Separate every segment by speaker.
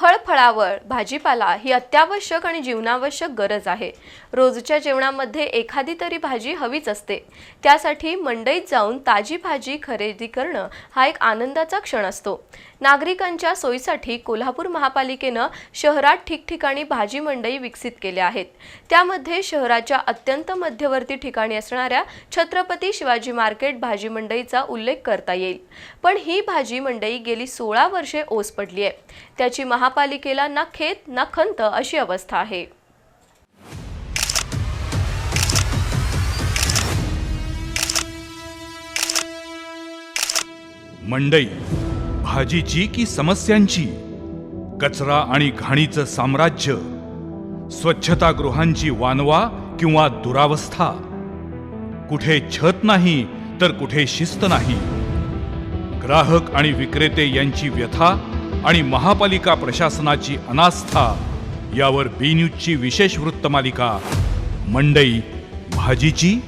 Speaker 1: फळफळावळ भाजीपाला ही अत्यावश्यक आणि जीवनावश्यक गरज आहे. रोजच्या जेवणामध्ये एखादी तरी भाजी हवीच असते. त्यासाठी मंडईत जाऊन ताजी भाजी खरेदी करणं हा एक आनंदाचा क्षण असतो. नागरिकांच्या सोयीसाठी कोल्हापूर महापालिकेनं शहरात ठिकठिकाणी भाजी मंडई विकसित केल्या आहेत. त्यामध्ये शहराच्या अत्यंत मध्यवर्ती ठिकाणी असणाऱ्या छत्रपती शिवाजी मार्केट भाजी मंडईचा उल्लेख करता येईल. पण ही भाजी मंडई गेली सोळा वर्षे ओस पडली आहे त्याची महा महापालिकेला ना खेत ना खंत अशी अवस्था आहे.
Speaker 2: मंडई भाजीची की समस्यांची? कचरा आणि घाणीचं साम्राज्य स्वच्छतागृहांची वानवा किंवा दुरावस्था? कुठे छत नाही तर कुठे शिस्त नाही. ग्राहक आणि विक्रेते यांची व्यथा आणि महापालिका प्रशासनाची अनास्था यावर बी न्यूजची विशेष वृत्तमालिका मंडई भाजीची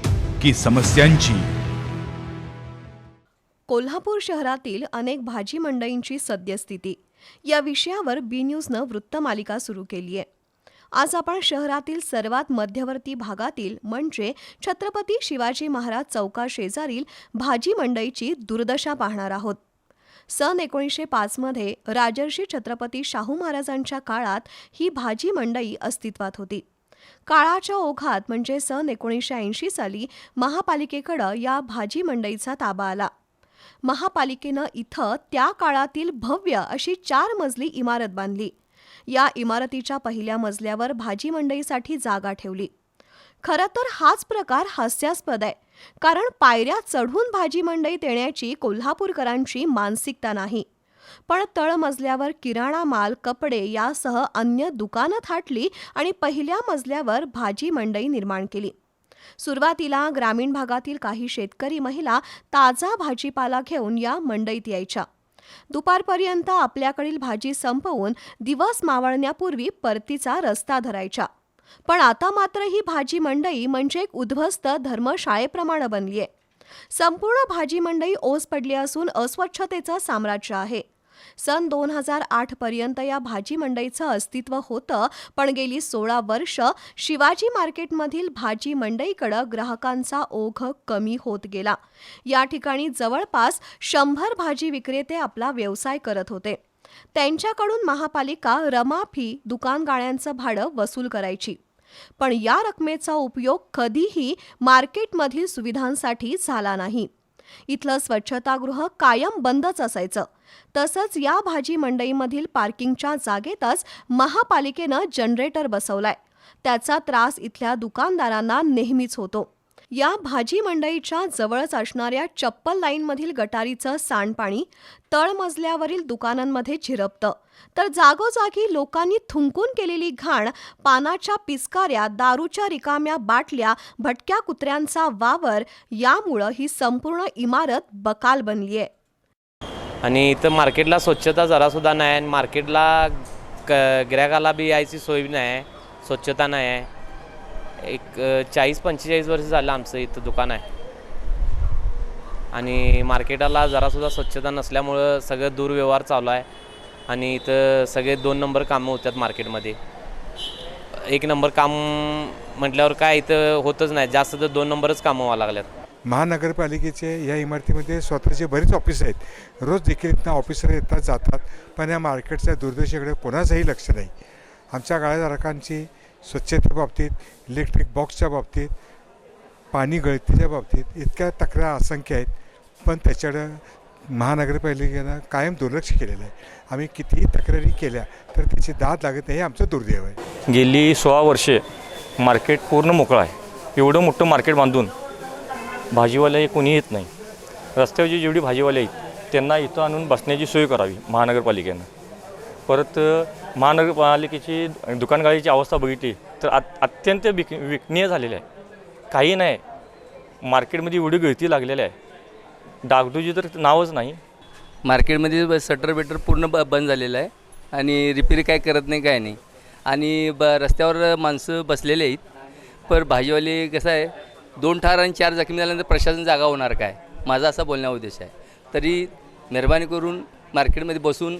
Speaker 2: की समस्यांची?
Speaker 3: कोल्हापूर शहरातील अनेक भाजी मंडईंची सद्यस्थिती. या विषयावर बी न्यूजनं वृत्तमालिका सुरू केली आहे. आज आपण शहरातील सर्वात मध्यवर्ती भागातील म्हणजे छत्रपती शिवाजी महाराज चौका शेजारील भाजी मंडईची दुर्दशा पाहणार आहोत. सन एकोणीसशे पाचमध्ये राजर्षी छत्रपती शाहू महाराजांच्या काळात ही भाजी मंडई अस्तित्वात होती. काळाच्या ओघात म्हणजे सन एकोणीसशे ऐंशी साली महापालिकेकडं या भाजी मंडईचा ताबा आला. महापालिकेनं इथं त्या काळातील भव्य अशी चार मजली इमारत बांधली. या इमारतीच्या पहिल्या मजल्यावर भाजी मंडईसाठी जागा ठेवली. खरं तर हाच प्रकार हास्यास्पद आहे. कारण पायऱ्या चढून भाजी मंडईत येण्याची कोल्हापूरकरांची मानसिकता नाही. पण तळमजल्यावर किराणा माल कपडे यासह अन्य दुकानं थाटली आणि पहिल्या मजल्यावर भाजी मंडई निर्माण केली. सुरुवातीला ग्रामीण भागातील काही शेतकरी महिला ताजा भाजीपाला घेऊन या मंडईत यायच्या. दुपारपर्यंत आपल्याकडील भाजी संपवून दिवस मावळण्यापूर्वी परतीचा रस्ता धरायच्या. पण आता मात्र ही भाजी मंडई म्हणजे एक उद्ध्वस्त धर्मशाळेप्रमाणे बनली आहे. संपूर्ण भाजी मंडई ओस पडली असून अस्वच्छतेचं साम्राज्य आहे. सन दोन हजार आठ पर्यंत या भाजी मंडईचं अस्तित्व होतं पण गेली सोळा वर्ष शिवाजी मार्केटमधील भाजी मंडईकडं ग्राहकांचा ओघ कमी होत गेला. या ठिकाणी जवळपास शंभर भाजी विक्रेते आपला व्यवसाय करत होते. त्यांच्याकडून महापालिका रमाफी दुकानगाळ्यांचं भाडं वसूल करायची. पण या रकमेचा उपयोग कधीही मार्केटमधील सुविधांसाठी झाला नाही. इथलं स्वच्छतागृह कायम बंदच असायचं. तसंच या भाजी मंडईमधील पार्किंगच्या जागेतच महापालिकेनं जनरेटर बसवलाय. त्याचा त्रास इथल्या दुकानदारांना नेहमीच होतो. या भाजी मंडईच्या जवळच असणाऱ्या चप्पल लाईनमधील गटारीचं सांडपाणी तळमजल्यावरील दुकानांमध्ये झिरपतं. तर जागोजागी लोकांनी थुंकून केलेली घाण पानाच्या पिचकाऱ्या दारूच्या रिकाम्या बाटल्या भटक्या कुत्र्यांचा वावर यामुळं ही संपूर्ण इमारत बकाल बनली आहे
Speaker 4: आणि इथं मार्केटला स्वच्छता जरासुद्धा नाही आणि मार्केटला क गिरायकाला बी यायची सोय नाही आहे स्वच्छता नाही आहे एक चाळीस पंचेचाळीस वर्ष झालं आमचं इथं दुकान आहे. आणि मार्केटाला जरासुद्धा स्वच्छता नसल्यामुळं सगळं दुर्व्यवहार चालू आहे. आणि इथं सगळे दोन नंबर कामं होतात मार्केटमध्ये. एक नंबर काम म्हटल्यावर काय इथं होतच नाही. जास्त तर दोन नंबरच कामं व्हावं लागल्यात.
Speaker 5: महानगरपालिकेचे या इमारतीमध्ये स्वतःचे बरेच ऑफिस आहेत. रोज देखील इथं ऑफिसर येतात जातात पण या मार्केटच्या दुर्दशेकडे कोणाचंही लक्ष नाही. आमच्या गाळेधारकांची स्वच्छतेबाबतीत इलेक्ट्रिक बॉक्सच्या बाबतीत पाणी गळतीच्या बाबतीत इतक्या तक्रार असंख्य आहेत. पण त्याच्याकडं महानगरपालिकेनं कायम दुर्लक्ष केलेलं आहे. आम्ही कितीही तक्रारी केल्या तर त्याची दाद लागत नाही हे आमचं दुर्दैव आहे.
Speaker 6: गेली सोळा वर्षे मार्केट पूर्ण मोकळं आहे. एवढं मोठं मार्केट बांधून भाजीवाले कोणी येत नाही. रस्त्यावर जे जेवढी भाजीवाले आहेत त्यांना इथं आणून बसण्याची सोय करावी महानगरपालिकेनं. परत महानगरपालिकेची दुकानगाळीची अवस्था बघितली तर अत अत्यंत विक विकनीय झालेली आहे. काही नाही. मार्केटमध्ये एवढी गळती लागलेली आहे. डागडुजी तर नावच नाही.
Speaker 7: मार्केटमध्ये ब सटर बेटर पूर्ण ब बंद झालेलं आहे आणि रिपेरी काय करत नाही काय नाही. आणि ब रस्त्यावर माणसं बसलेले आहेत. पर भाजीवाले कसं आहे दोन ठार आणि चार जखमी झाल्यानंतर प्रशासन जागा होणार काय? माझा असा बोलण्या उद्देश आहे. तरी मेहरबानी करून मार्केटमध्ये बसून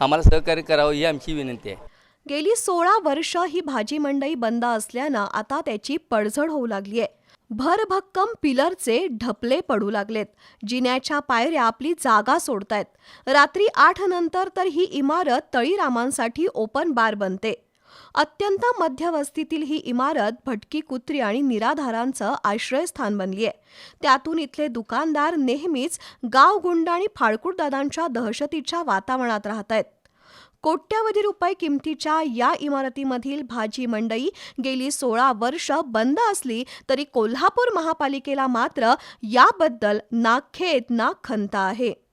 Speaker 7: आम्हाला सहकार्य करावं ही आमची विनंती आहे.
Speaker 3: गेली सोळा वर्ष ही भाजी मंडई बंद असल्यानं आता त्याची पडझड होऊ लागली आहे भरभक्कम पिलरचे ढपले पडू लागलेत. जिन्याच्या पायऱ्या आपली जागा सोडतायत. रात्री आठ नंतर तर ही इमारत तळीरामांसाठी ओपन बार बनते. अत्यंत मध्यवस्तीतील ही इमारत भटकी कुत्री आणि निराधारांचं आश्रयस्थान बनली आहे. त्यातून इथले दुकानदार नेहमीच गावगुंड आणि फाळकुटदादांच्या दहशतीच्या वातावरणात राहत आहेत. कोट्यावधी रुपये किमतीच्या या इमारतीमधील भाजी मंडई गेली सोळा वर्ष बंद असली तरी कोल्हापूर महापालिकेला मात्र याबद्दल ना खेद ना खंत आहे.